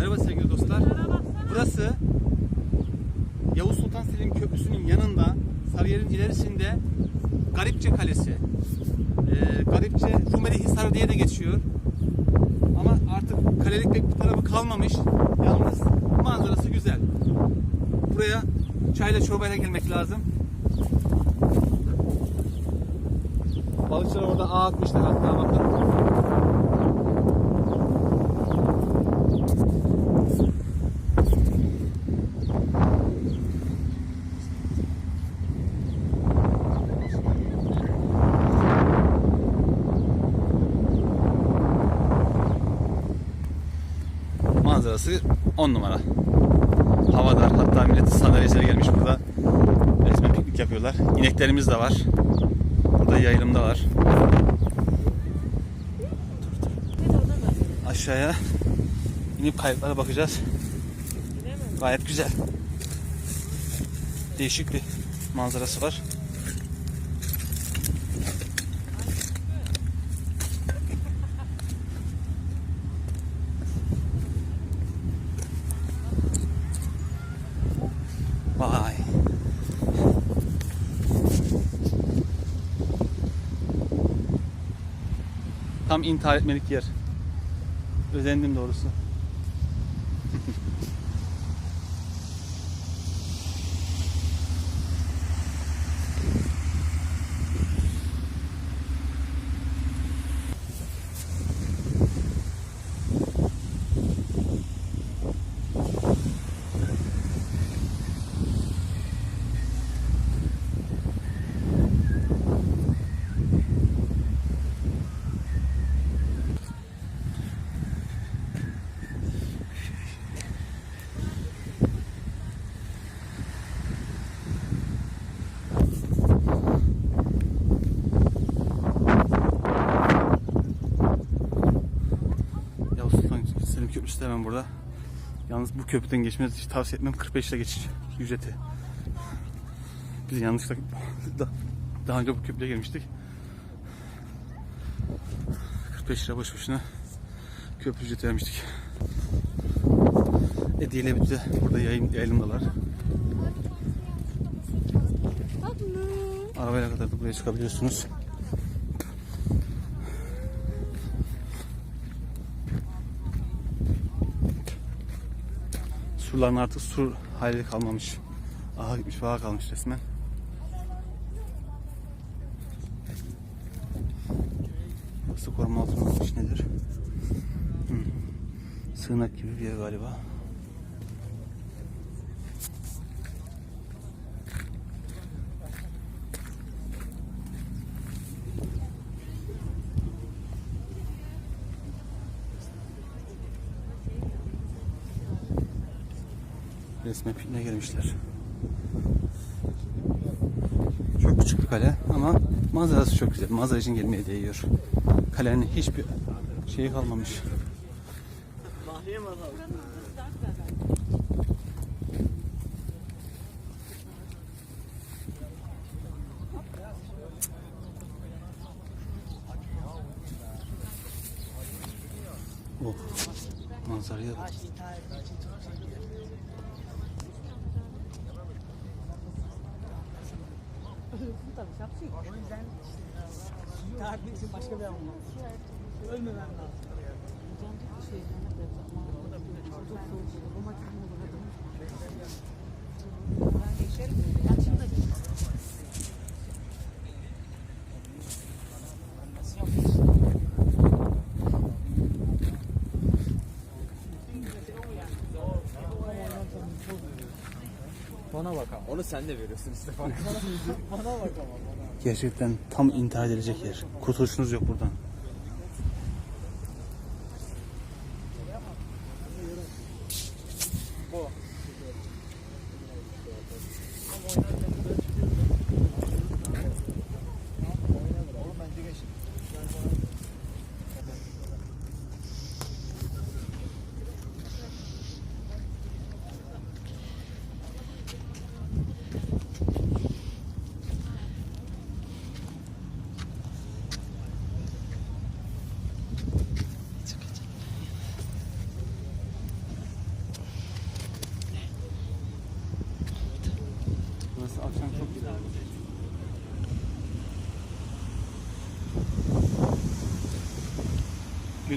Merhaba sevgili dostlar. Burası Yavuz Sultan Selim Köprüsü'nün yanında Sarıyer'in ilerisinde Garipçe Kalesi. Ee, Garipçe Rumeli Hisarı diye de geçiyor. Ama artık kalelik pek bir tarafı kalmamış. Yalnız manzarası güzel. Buraya çayla çorbayla gelmek lazım. Balıkçılar orada ağ atmışlar hatta bakın. 10 numara. Havadar hatta millet sandalyesine gelmiş burada. Resmen piknik yapıyorlar. İneklerimiz de var. Burada yayılım da var. Aşağıya inip kayıklara bakacağız. Gayet güzel. Değişik bir manzarası var. Vay. Tam intihar etmelik yer. Özendim doğrusu. Yavuz Sultan Hemen burada. Yalnız bu köprüden geçmenizi hiç tavsiye etmem. 45 lira geçiş ücreti. Biz yanlışlıkla da- daha önce bu köprüye gelmiştik. 45 lira boş boşuna köprü ücreti vermiştik. Hediye ile birlikte burada yayın, yayılımdalar. Arabayla kadar da buraya çıkabiliyorsunuz. Surların artık sur hali kalmamış. Aha gitmiş, vaha kalmış resmen. Burası koruma altına almış nedir? Hmm. Sığınak gibi bir yer galiba. Resmen pikniğe gelmişler. Çok küçük bir kale ama manzarası çok güzel. Manzara için gelmeye değiyor. Kalenin hiçbir şeyi kalmamış. Oh, manzaraya bak. O yüzden için başka bir anlamı. Ölmemem lazım. Bana bak ama. Onu sen de veriyorsun işte. Bana bak ama. Gerçekten tam intihar edilecek yer. Kurtuluşunuz yok buradan.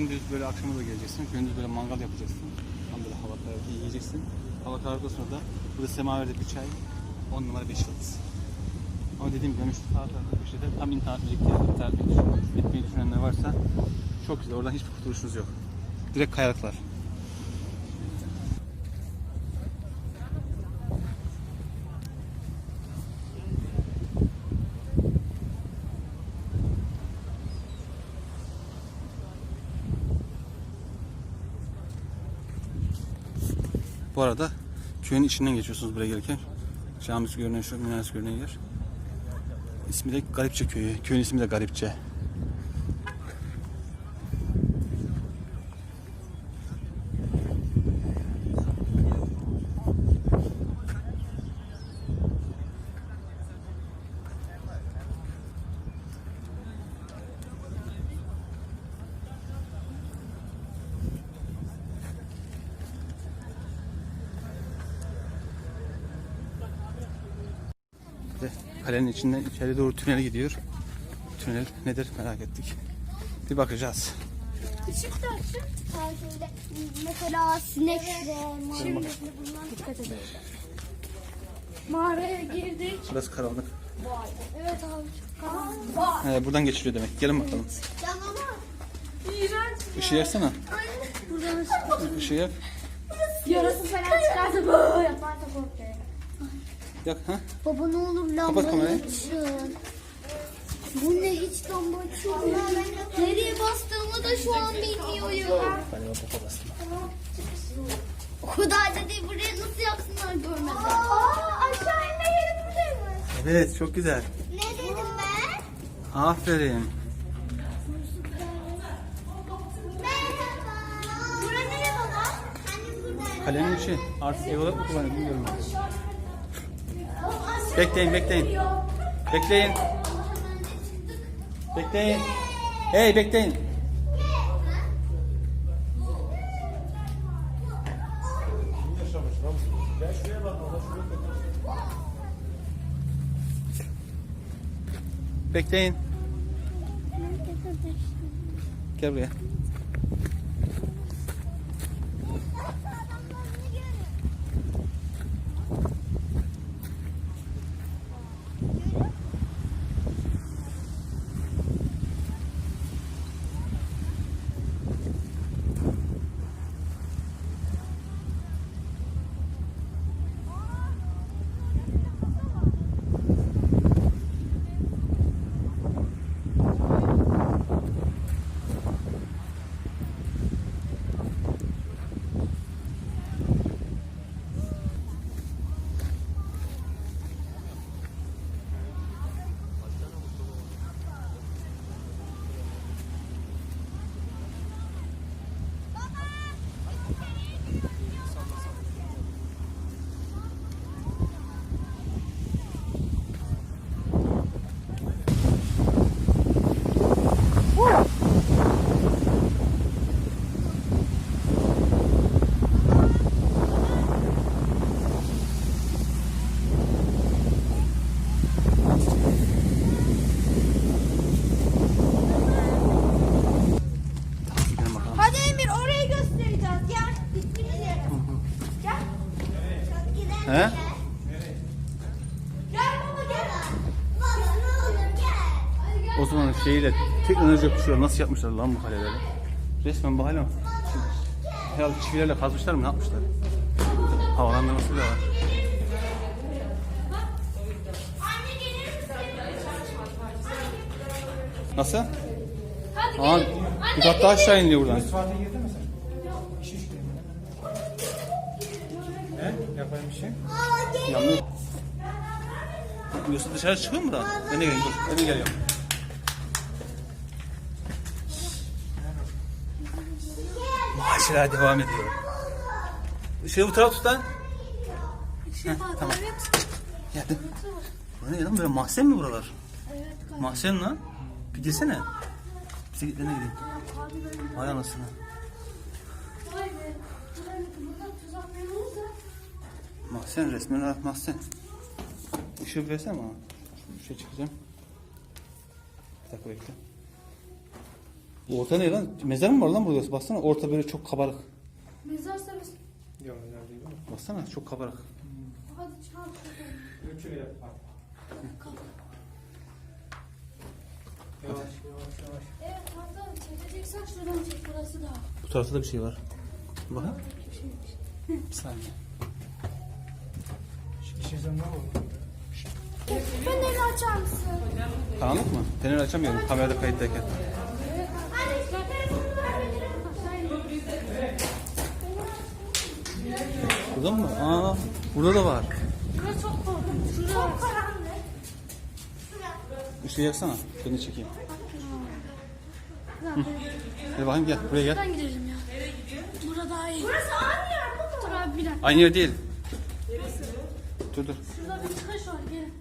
Gündüz böyle akşama da geleceksin. Gündüz böyle mangal yapacaksın. Tam böyle hava kararı yiyeceksin. Hava karardıktan sonra da burada semaverde bir çay. 10 numara 5 yıldız. Ama dediğim gibi şu sağ tarafta köşede tam birlikte internet düşünen- etmeyi düşünenler varsa çok güzel. Oradan hiçbir kurtuluşunuz yok. Direkt kayalıklar. Bu arada köyün içinden geçiyorsunuz buraya gelirken. Camisi görünen şu minaresi görünen yer. İsmi de Garipçe Köyü. Köyün ismi de Garipçe. Kalenin içinden içeri doğru tünel gidiyor. Tünel nedir merak ettik. Bir bakacağız. Tatilde mesela sinek mağara dikkat edin. Mağaraya girdik. Burası karanlık. Evet abi karanlık. He, buradan geçiliyor demek. Gelin bakalım. Canavar. İğrenç. Işığı yaksana. Buradan Işığı yak. yarası falan çıkarsa böyle yaparsa korkuyor. Yak ha. Baba ne olur Kapat lambayı kamerayı. açın. Bu ne hiç lamba açılmıyor. Nereye bastığımı da şu an bilmiyorum. Galiba baba bastım. O kadar da değil buraya nasıl yapsınlar görmeden. Aa aşağı inme yeri buradaymış. Evet çok güzel. Ne dedim ben? Aferin. Merhaba. Bura baba? Annem buradaydı. Kalenin içi. Artık ev olarak mı kullanıyor bilmiyorum. Bekleyin bekleyin. Bekleyin. Bekleyin. Hey bekleyin. Bekleyin. Gel buraya. Yapmışlar. Nasıl yapmışlar lan bu kaleleri? Resmen bu hale mi? Herhalde çivilerle kazmışlar mı? Ne yapmışlar? Havalandırması bile var. Nasıl? Hadi Aa, gelin. bir kat daha aşağı iniliyor buradan. Yapayım bir şey. Yanlış. Yoksa dışarı çıkıyor mu da? Ben de geleyim dur. De geliyorum. Macera devam ediyor. Işığı bu tarafa tut lan. Heh, tamam. Geldim. Bu ne lan böyle mahzen mi buralar? Evet Mahzen lan. Bir girsene. Bisikletlerine gideyim. Vay anasını. Mahzen resmen olarak mahzen. Işığı versene bana. Bir şey çıkacağım. Bir dakika bekle. Bu orta ne lan? Mezar mı var lan burada? Baksana orta böyle çok kabarık. Mezar sarısı. Yok öyle değil mi? Baksana çok kabarık. Hadi çarp. Ölçü yap bak. Yavaş yavaş yavaş. Evet hatta çekeceksen şuradan çek burası da. Bu tarafta da bir şey var. Bakın. Bir saniye. İşe ne oldu? Feneri açar mısın? Karanlık mı? Feneri açamıyorum kamerada kayıttayken. Burada mı? Aa, burada da var. Burası çok korkunç. Çok karanlık. Işığı yaksana. Beni çekeyim. Hı. Hadi bakayım gel. Buraya gel. Buradan gidelim ya. Burada daha iyi. Burası aynı yer mi? Dur abi bir dakika. Aynı yer değil. Dur dur. Şurada bir çıkış var gelin.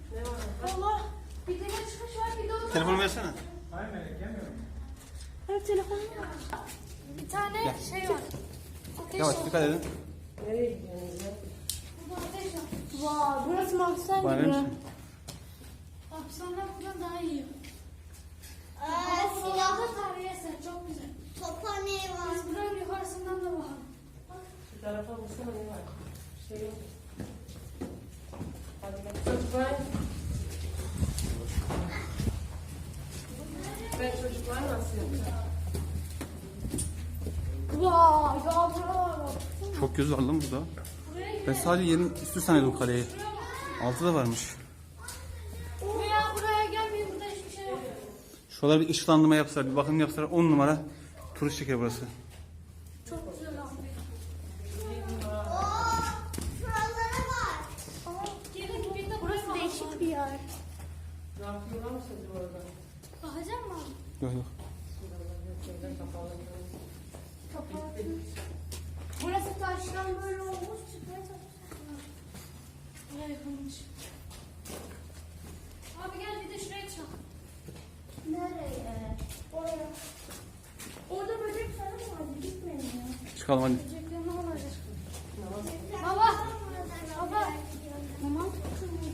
Allah. Bir tane çıkış var bir de orada. Telefonu versene. Hayır Melek gelmiyor. Evet telefonum var. Bir tane şey var. Ateş Yavaş dikkat edin. Var. Vay burası mahzen verir gibi. misin? Hapishaneler buradan daha iyi. Aa, silahlı tarihi eser çok güzel. Tophane var. Biz buranın yukarısından da bakalım. Şu tarafa baksana ne var? Şey yok. Hadi bak. Çocuklar. Ben çocuklar nasıl yapacağım? Vay ya buralar bak. Çok göz var lan burada. Ben sadece yerin üstü sanıyordum kaleyi. Altı da varmış. Buraya buraya gelmeyin burada hiçbir şey yok. Şuralara bir ışıklandırma yapsalar, bir bakım yapsalar 10 numara turist çeker burası. Çok güzel de burası değişik bir yer. Ne yapıyorlar mı siz orada? Bakacak mı abi? Yok yok. Şeyden kapalı. Kapattı. Burası taştan böyle olmuş çıkmaya çalışıyor. Buraya yapılmış. Abi gel bir de şuraya çıkalım. Nereye? Oraya. Orada böcek falan var. Gitmeyin ya. Çıkalım hadi. Böcekler ne olacak? Baba. Baba. Atılıyor.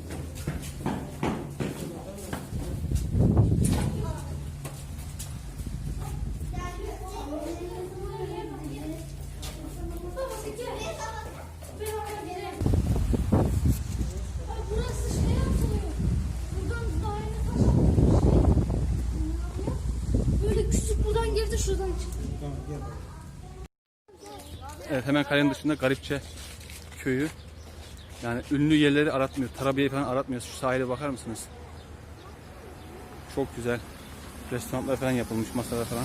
Böyle küçük buradan girdi şuradan çıktı. Tamam gel. Evet hemen kalenin dışında Garipçe köyü. Yani ünlü yerleri aratmıyor. Tarabya'yı falan aratmıyor. Şu sahile bakar mısınız? Çok güzel. Restoranlar falan yapılmış, masalar falan.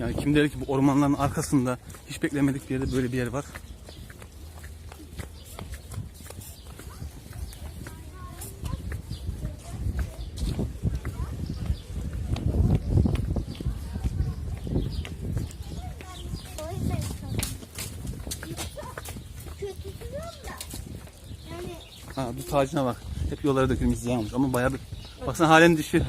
Yani kim der ki bu ormanların arkasında hiç beklemedik bir yerde böyle bir yer var. Ha bu tacına bak. Hep yollara dökülmüş ziyan olmuş ama bayağı bir... Baksana halen düşüyor.